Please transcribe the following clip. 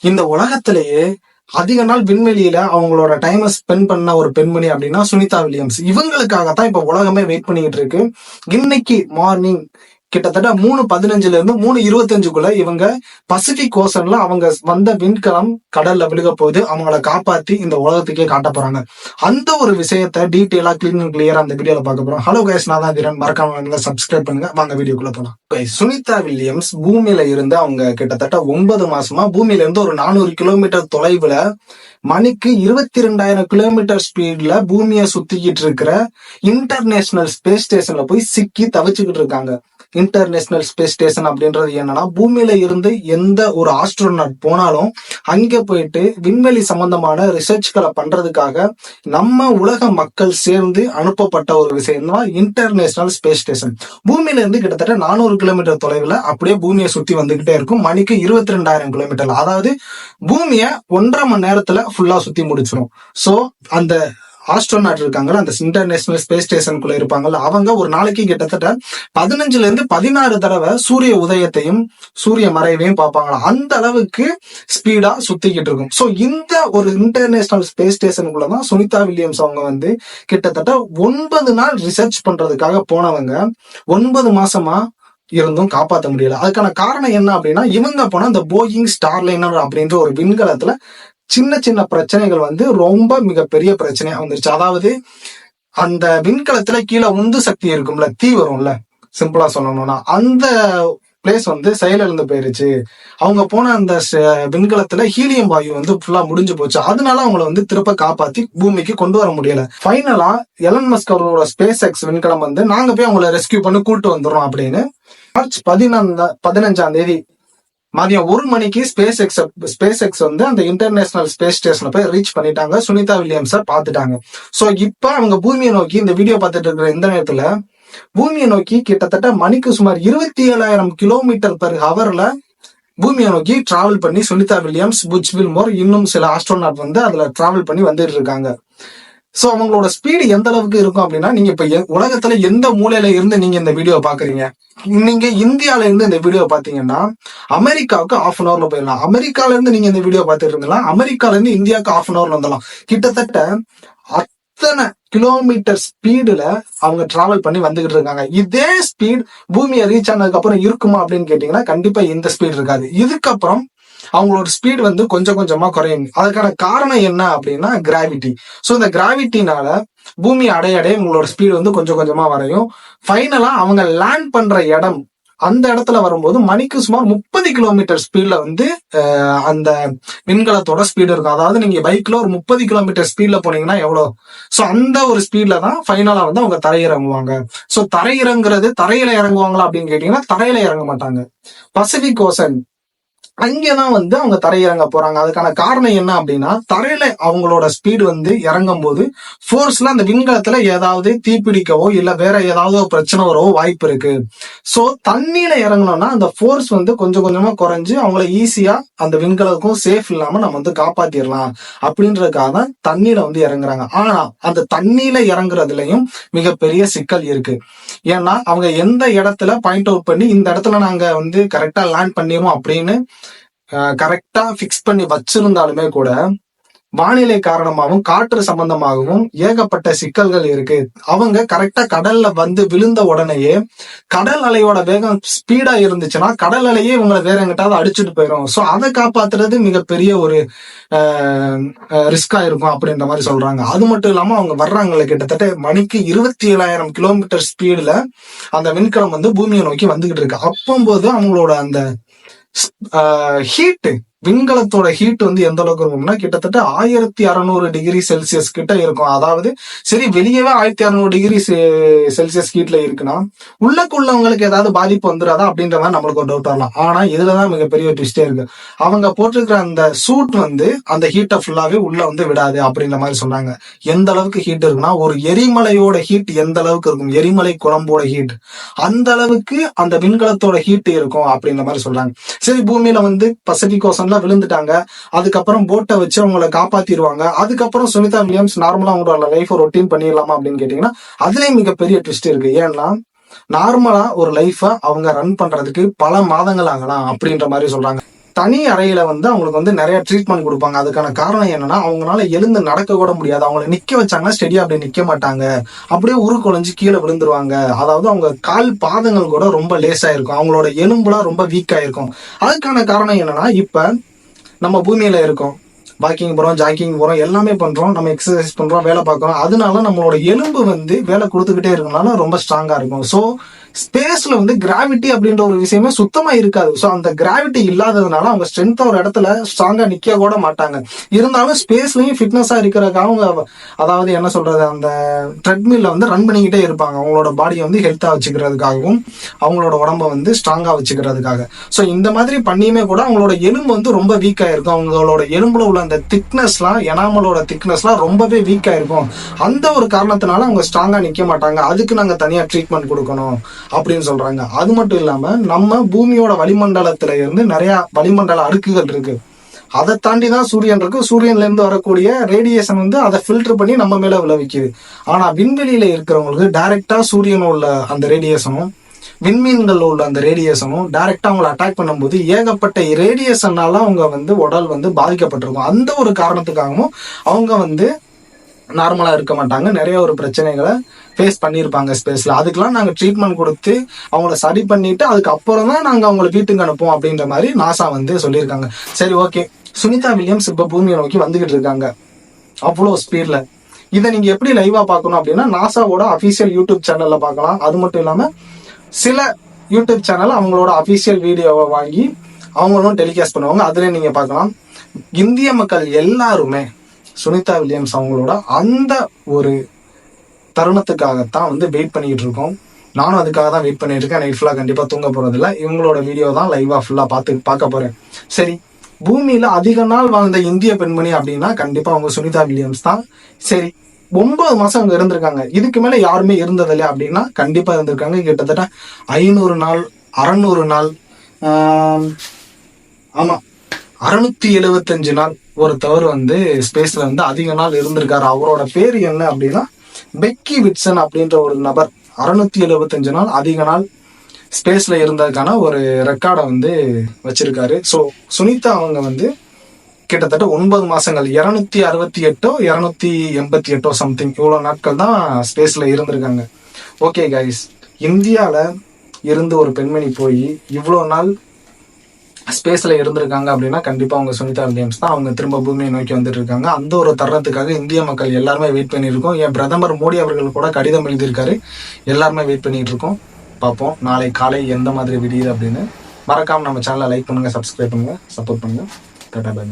இந்த உலகத்திலேயே அதிக நாள் விண்வெளியில அவங்களோட டைமை ஸ்பெண்ட் பண்ண ஒரு பெண்மணி அப்படின்னா சுனிதா வில்லியம்ஸ். இவங்களுக்காக தான் இப்ப உலகமே வெயிட் பண்ணிக்கிட்டு இருக்கு. இன்னைக்கு மார்னிங் கிட்டத்தட்ட மூணு பதினஞ்சுல இருந்து மூணு இருபத்தஞ்சுக்குள்ள இவங்க பசிபிக் ஓசன்ல அவங்க வந்த விண்கலம் கடல்ல விழுக போது அவங்கள காப்பாத்தி இந்த உலகத்துக்கே காட்ட போறாங்க. அந்த ஒரு விஷயத்த டீட்டெயிலா கிளீன் கிளியரா அந்த வீடியோல பார்க்க போறோம். ஹலோ கைஸ் நான் தான் திரன் மறக்காம சப்ஸ்கிரைப் பண்ணுங்க. வாங்க வீடியோக்குள்ள போலாம். Guys, சுனிதா வில்லியம்ஸ் பூமியில இருந்து அவங்க கிட்டத்தட்ட ஒன்பது மாசமா பூமியில இருந்து ஒரு நானூறு கிலோமீட்டர் தொலைவுல மணிக்கு இருபத்தி ரெண்டாயிரம் கிலோமீட்டர் ஸ்பீட்ல பூமியை சுத்திக்கிட்டு இருக்கிற இன்டர்நேஷனல் ஸ்பேஸ் ஸ்டேஷன்ல போய் சிக்கி தவிச்சுக்கிட்டு இருக்காங்க. இன்டர்நேஷனல் ஸ்பேஸ் ஸ்டேஷன் அப்படின்றது என்னன்னா பூமியில இருந்து எந்த ஒரு ஆஸ்ட்ரோனாட் போனாலும் அங்கே போயிட்டு விண்வெளி சம்பந்தமான ரிசர்ச்களை பண்றதுக்காக நம்ம உலக மக்கள் சேர்ந்து அனுப்பப்பட்ட ஒரு விஷயம் தான் இன்டர்நேஷனல் ஸ்பேஸ் ஸ்டேஷன் பூமியில இருந்து கிட்டத்தட்ட நானூறு கிலோமீட்டர் தொலைவில் அப்படியே பூமியை சுத்தி வந்துகிட்டே இருக்கும். மணிக்கு இருபத்தி ரெண்டாயிரம் கிலோமீட்டர் அதாவது பூமியை ஒன்றரை மணி நேரத்துல ஃபுல்லா சுத்தி முடிச்சிடும் சோ அந்த ஆஸ்ட்ரோநாட் இருக்காங்களோ அந்த இன்டர்நேஷனல் ஸ்பேஸ் ஸ்டேஷனுக்குள்ள இருப்பாங்கல்ல அவங்க ஒரு நாளைக்கு கிட்டத்தட்ட பதினஞ்சுல இருந்து பதினாறு தடவை சூரிய உதயத்தையும் சூரிய மறைவையும் பார்ப்பாங்களாம் அந்த அளவுக்கு ஸ்பீடா சுத்திக்கிட்டு இருக்கும். சோ இந்த ஒரு இன்டர்நேஷனல் ஸ்பேஸ் ஸ்டேஷனுக்குள்ள தான் சுனிதா வில்லியம்ஸ் அவங்க வந்து கிட்டத்தட்ட ஒன்பது நாள் ரிசர்ச் பண்றதுக்காக போனவங்க ஒன்பது மாசமா இருந்தும் காப்பாற்ற முடியல. அதுக்கான காரணம் என்ன அப்படின்னா இவங்க போனா இந்த போயிங் ஸ்டார்லைனர் அப்படின்ற ஒரு விண்கலத்துல சின்ன சின்ன பிரச்சனைகள் வந்து ரொம்ப மிகப்பெரிய பிரச்சனையா வந்துருச்சு. அதாவது அந்த விண்கலத்துல கீழே உந்து சக்தி இருக்கும்ல தீ வரும்ல சிம்பிளா சொல்லணும்னா. அந்த பிளேஸ் வந்து செயலிழந்து போயிருச்சு. அவங்க போன அந்த விண்கலத்துல ஹீலியம் வாயு வந்து ஃபுல்லா முடிஞ்சு போச்சு. அதனால அவங்கள வந்து திருப்ப காப்பாத்தி பூமிக்கு கொண்டு வர முடியல. ஃபைனலா எலன் மஸ்க் அவரோட ஸ்பேஸ் எக்ஸ் விண்கலம் வந்து நாங்க போய் அவங்கள ரெஸ்கியூ பண்ணி கூட்டு வந்துடுறோம் அப்படின்னு மார்ச் பதினஞ்சா பதினஞ்சாம் தேதி மதியம் ஒரு மணிக்கு ஸ்பேஸ் எக்ஸ் ஸ்பேஸ் எக்ஸ் வந்து அந்த இன்டர்நேஷனல் ஸ்பேஸ் ஸ்டேஷனை போய் ரீச் பண்ணிட்டாங்க. சுனிதா வில்லியம்ஸை பார்த்துட்டாங்க. ஸோ இப்போ அவங்க பூமியை நோக்கி இந்த வீடியோ பார்த்துட்டு இருக்கிற இந்த நேரத்தில் பூமியை நோக்கி கிட்டத்தட்ட மணிக்கு சுமார் இருபத்தி ஏழாயிரம் கிலோமீட்டர் பெர் ஹவர்ல பூமியை நோக்கி டிராவல் பண்ணி சுனிதா வில்லியம்ஸ் புஜ் வில்மோர் இன்னும் சில ஆஸ்ட்ரோநாட் வந்து அதுல டிராவல் பண்ணி வந்துட்டு இருக்காங்க. ஸோ அவங்களோட ஸ்பீடு எந்த அளவுக்கு இருக்கும் அப்படின்னா நீங்க இப்ப எ- உலகத்துல எந்த மூலையில இருந்து நீங்க இந்த வீடியோ பாக்குறீங்க? நீங்க இந்தியால இருந்து இந்த வீடியோ பாத்தீங்கன்னா அமெரிக்காவுக்கு ஆஃப் அன் ஹவர்ல போயிடலாம். அமெரிக்கால இருந்து நீங்க இந்த வீடியோ பார்த்துட்டு இருந்தீங்களா அமெரிக்கால இருந்து இந்தியாவுக்கு ஆஃப் அன் ஹவர்ல வந்துடலாம். கிட்டத்தட்ட அத்தனை கிலோமீட்டர் ஸ்பீடுல அவங்க டிராவல் பண்ணி வந்துகிட்டு இருக்காங்க. இதே ஸ்பீட் பூமியை ரீச் ஆனதுக்கு அப்புறம் இருக்குமா அப்படின்னு கேட்டீங்கன்னா கண்டிப்பா இந்த ஸ்பீட் இருக்காது. இதுக்கப்புறம் அவங்களோட ஸ்பீடு வந்து கொஞ்சம் கொஞ்சமா குறையும். அதுக்கான காரணம் என்ன அப்படின்னா கிராவிட்டி சோ இந்த கிராவிட்டினால பூமி அடைய அடைய உங்களோட ஸ்பீடு வந்து கொஞ்சம் கொஞ்சமா வரையும். ஃபைனலா அவங்க லேண்ட் பண்ற இடம் அந்த இடத்துல வரும்போது மணிக்கு சுமார் முப்பது கிலோமீட்டர் ஸ்பீட்ல வந்து அந்த விண்கலத்தோட ஸ்பீடு இருக்கும். அதாவது நீங்க பைக்ல ஒரு முப்பது கிலோமீட்டர் ஸ்பீட்ல போனீங்கன்னா எவ்வளவு சோ அந்த ஒரு ஸ்பீட்ல தான் ஃபைனலா வந்து அவங்க தரையிறங்குவாங்க. சோ தரையிறங்குறது தரையில இறங்குவாங்களா அப்படின்னு கேட்டீங்கன்னா தரையில இறங்க மாட்டாங்க. பசிபிக் ஓசன் அங்கேதான் வந்து அவங்க தரையிறங்க போறாங்க. அதுக்கான காரணம் என்ன அப்படின்னா தரையில அவங்களோட ஸ்பீடு வந்து இறங்கும் போது ஃபோர்ஸ்ல அந்த விண்கலத்துல ஏதாவது தீப்பிடிக்கவோ இல்ல வேற ஏதாவது ஒரு பிரச்சனை வரவோ வாய்ப்பு இருக்கு. சோ தண்ணியில இறங்கணும்னா அந்த ஃபோர்ஸ் வந்து கொஞ்சம் கொஞ்சமா குறைஞ்சு அவங்கள ஈஸியா அந்த விண்கலத்துக்கும் சேஃப் இல்லாம நம்ம வந்து காப்பாத்திடலாம். அப்படின்றதுக்காக தான் தண்ணியில வந்து இறங்குறாங்க. ஆனா அந்த தண்ணியில இறங்குறதுலயும் மிகப்பெரிய சிக்கல் இருக்கு. ஏன்னா அவங்க எந்த இடத்துல பாயிண்ட் அவுட் பண்ணி இந்த இடத்துல நாங்க வந்து கரெக்டா லேண்ட் பண்ணிடுவோம் அப்படின்னு கரெக்டா ஃபிக்ஸ் பண்ணி வச்சிருந்தாலுமே கூட வானிலை காரணமாகவும் காற்று சம்பந்தமாகவும் ஏகப்பட்ட சிக்கல்கள் இருக்கு. அவங்க கரெக்டா கடல்ல வந்து விழுந்த உடனேயே கடல் அலையோட வேகம் ஸ்பீடா இருந்துச்சுன்னா கடல் அலையே இவங்களை வேற எங்கிட்டாவது அடிச்சுட்டு போயிடும் சோ அதை காப்பாத்துறது மிகப்பெரிய ஒரு ரிஸ்கா இருக்கும் அப்படின்ற மாதிரி சொல்றாங்க. அது மட்டும் இல்லாம அவங்க வர்றாங்களே கிட்டத்தட்ட மணிக்கு இருபத்தி ஏழாயிரம் கிலோமீட்டர் ஸ்பீடுல அந்த விண்கலம் வந்து பூமியை நோக்கி வந்துகிட்டு இருக்கு. அப்பம்போது அவங்களோட அந்த ஹீட் விண்கலத்தோட ஹீட் வந்து எந்த அளவுக்கு இருக்கும்னா கிட்டத்தட்ட ஆயிரத்தி அறுநூறு டிகிரி செல்சியஸ் கிட்ட இருக்கும். அதாவது சரி வெளியவே ஆயிரத்தி அறுநூறு டிகிரி செல்சியஸ் ஹீட்ல இருக்குன்னா உள்ளக்குள்ளவங்களுக்கு ஏதாவது பாதிப்பு வந்துடாதா அப்படின்ற மாதிரி நம்மளுக்கு ஒரு டவுட் வரலாம் ஆனா இதுலதான் மிகப்பெரிய ட்விஸ்டே இருக்கு. அவங்க போட்டிருக்கிற அந்த சூட் வந்து அந்த ஹீட்டை ஃபுல்லாவே உள்ள வந்து விடாது அப்படின்ற மாதிரி சொன்னாங்க. எந்த அளவுக்கு ஹீட் இருக்குன்னா ஒரு எரிமலையோட ஹீட் எந்த அளவுக்கு இருக்கும்? எரிமலை குழம்போட ஹீட் அந்த அளவுக்கு அந்த விண்கலத்தோட ஹீட் இருக்கும் அப்படின்ற மாதிரி சொல்றாங்க. சரி பூமியில வந்து பசிபிக் ஓசன்ல விழுந்துட்டாங்க. அதுக்கப்புறம் போட்டை வச்சு அவங்கள காப்பாத்திடுவாங்க. அதுக்கப்புறம் சுனிதா வில்லியம்ஸ் நார்மலா அவங்களோட லைஃப் ரொட்டீன் பண்ணிடலாமா அப்படின்னு கேட்டீங்கன்னா அதுலயும் மிகப்பெரிய ட்விஸ்ட் இருக்கு. ஏன்னா நார்மலா ஒரு லைஃப அவங்க ரன் பண்றதுக்கு பல மாதங்கள் ஆகலாம் அப்படின்ற மாதிரி சொல்றாங்க. தனி அறையில வந்து அவங்களுக்கு வந்து நிறைய ட்ரீட்மெண்ட் கொடுப்பாங்க. அதுக்கான காரணம் என்னன்னா அவங்களால எழுந்து நடக்க கூட முடியாது. அவங்கள நிக்க வச்சாங்கன்னா ஸ்டெடியா அப்படியே நிக்க மாட்டாங்க. அப்படியே உருக்குலைஞ்சு கீழே விழுந்துருவாங்க. அதாவது அவங்க கால் பாதங்கள் கூட ரொம்ப லேசா இருக்கும் அவங்களோட எலும்புலாம் ரொம்ப வீக்கா இருக்கும் அதுக்கான காரணம் என்னன்னா இப்ப நம்ம பூமியில இருக்கோம். வாக்கிங் போகிறோம் ஜாக்கிங் போகிறோம் எல்லாமே பண்ணுறோம் நம்ம எக்ஸசைஸ் பண்ணுறோம் வேலை பார்க்குறோம். அதனால நம்மளோட எலும்பு வந்து வேலை கொடுத்துக்கிட்டே இருக்கனால ரொம்ப ஸ்ட்ராங்காக இருக்கும். ஸோ ஸ்பேஸில் வந்து கிராவிட்டி அப்படின்ற ஒரு விஷயமே சுத்தமாக இருக்காது. ஸோ அந்த கிராவிட்டி இல்லாததுனால அவங்க ஸ்ட்ரென்த் ஒரு இடத்துல ஸ்ட்ராங்காக நிற்க கூட மாட்டாங்க. இருந்தாலும் ஸ்பேஸ்லையும் ஃபிட்னஸாக இருக்கிறதுக்காக அவங்க அதாவது என்ன சொல்கிறது அந்த ட்ரெட்மில்ல வந்து ரன் பண்ணிக்கிட்டே இருப்பாங்க. அவங்களோட பாடியை வந்து ஹெல்த்தாக வச்சுக்கிறதுக்காகவும் அவங்களோட உடம்ப வந்து ஸ்ட்ராங்காக வச்சுக்கிறதுக்காக. ஸோ இந்த மாதிரி பண்ணியுமே கூட அவங்களோட எலும்பு வந்து ரொம்ப வீக்காக இருக்கும். அவங்களோட எலும்புல உள்ள அந்த திக்னஸ்லாம் எனாமலோட திக்னஸ்லாம் ரொம்பவே வீக்காக இருக்கும் அந்த ஒரு காரணத்தினால அவங்க ஸ்ட்ராங்காக நிற்க மாட்டாங்க. அதுக்கு நாங்கள் தனியாக ட்ரீட்மெண்ட் கொடுக்கணும் அப்படின்னு சொல்கிறாங்க அது மட்டும் இல்லாமல் நம்ம பூமியோட வளிமண்டலத்தில் இருந்து நிறையா வளிமண்டல அடுக்குகள் இருக்குது அதை தாண்டி தான் சூரியன் இருக்கு. சூரியன்லேருந்து வரக்கூடிய ரேடியேஷன் வந்து அதை ஃபில்டர் பண்ணி நம்ம மேலே விளைவிக்குது. ஆனால் விண்வெளியில் இருக்கிறவங்களுக்கு டைரெக்டாக சூரியன் உள்ள அந்த ரேடியேஷனும் விண்மீன்கள் உள்ள அந்த ரேடியேஷனும் டைரக்டா அவங்களை அட்டாக் பண்ணும்போது ஏகப்பட்ட ரேடியேஷனால அவங்க வந்து உடல் வந்து பாதிக்கப்பட்டிருக்கும். அந்த ஒரு காரணத்துக்காகவும் அவங்க வந்து நார்மலாக இருக்க மாட்டாங்க. நிறைய ஒரு பிரச்சனைகளை ஃபேஸ் பண்ணியிருப்பாங்க ஸ்பேஸில் அதுக்கெலாம் நாங்கள் ட்ரீட்மெண்ட் கொடுத்து அவங்கள சரி பண்ணிவிட்டு அதுக்கப்புறம் தான் நாங்கள் அவங்கள வீட்டுக்கு அனுப்புவோம் அப்படின்ற மாதிரி நாசா வந்து சொல்லியிருக்காங்க. சரி ஓகே சுனிதா வில்லியம்ஸ் இப்போ பூமியை நோக்கி வந்துகிட்டு இருக்காங்க. அவ்வளோ ஸ்பீடில் இதை நீங்கள் எப்படி லைவாக பார்க்கணும் அப்படின்னா நாசாவோட அஃபீஷியல் யூடியூப் சேனலில் பார்க்கலாம். அது மட்டும் இல்லாமல் சில யூடியூப் சேனல் அவங்களோட அஃபிஷியல் வீடியோவை வாங்கி அவங்களும் டெலிகாஸ்ட் பண்ணுவாங்க. அதுல நீங்கள் பார்க்கலாம். இந்திய மக்கள் எல்லாருமே சுனிதா வில்லியம்ஸ் அவங்களோட அந்த ஒரு தருணத்துக்காகத்தான் வந்து வெயிட் பண்ணிக்கிட்டு இருக்கோம். நானும் அதுக்காக தான் வெயிட் பண்ணிட்டு இருக்கேன். நைட் ஃபுல்லாக கண்டிப்பாக தூங்க போகிறதில்ல இவங்களோட வீடியோ தான் லைவாக ஃபுல்லாக பார்த்து பார்க்க போகிறேன் சரி பூமியில் அதிக நாள் வாழ்ந்த இந்திய பெண்மணி அப்படின்னா கண்டிப்பாக அவங்க சுனிதா வில்லியம்ஸ் தான். சரி ஒன்பது மாசம் அங்கே இருந்திருக்காங்க. இதுக்கு மேல யாருமே இருந்ததில்லை அப்படின்னா கண்டிப்பா இருந்திருக்காங்க. கிட்டத்தட்ட ஐநூறு நாள் அறநூறு நாள் ஆமாம் ஆமா அறுநூத்தி எழுபத்தஞ்சு நாள் ஒருத்தவர் வந்து ஸ்பேஸ்ல வந்து அதிக நாள் இருந்திருக்காரு. அவரோட பேர் என்ன அப்படின்னா பெக்கி விட்சன் அப்படின்ற ஒரு நபர். அறுநூத்தி எழுபத்தஞ்சு நாள் அதிக நாள் ஸ்பேஸ்ல இருந்ததுக்கான ஒரு ரெக்கார்டை வந்து வச்சிருக்காரு. ஸோ சுனிதா அவங்க வந்து கிட்டத்தட்ட ஒன்பது மாசங்கள். இருநூத்தி அறுபத்தி எட்டோ இருநூத்தி எண்பத்தி எட்டோ சம்திங் இவ்வளவு நாட்கள் தான் ஸ்பேஸ்ல இருந்திருக்காங்க. ஓகே கைஸ் இந்தியால இருந்து ஒரு பெண்மணி போய் இவ்வளோ நாள் ஸ்பேஸ்ல இருந்திருக்காங்க அப்படின்னா கண்டிப்பா அவங்க சுனிதா வில்லியம்ஸ் தான் அவங்க திரும்ப பூமியை நோக்கி வந்துட்டு இருக்காங்க. அந்த ஒரு தருணத்துக்காக இந்திய மக்கள் எல்லாருமே வெயிட் பண்ணியிருக்கோம். என் பிரதமர் மோடி அவர்கள் கூட கடிதம் எழுதியிருக்காரு. எல்லாருமே வெயிட் பண்ணிட்டு இருக்கோம். பார்ப்போம். நாளை காலை எந்த மாதிரி விடியுது அப்படின்னு. மறக்காம நம்ம சேனலை லைக் பண்ணுங்க சப்ஸ்கிரைப் பண்ணுங்க சப்போர்ட் பண்ணுங்க. Tata bye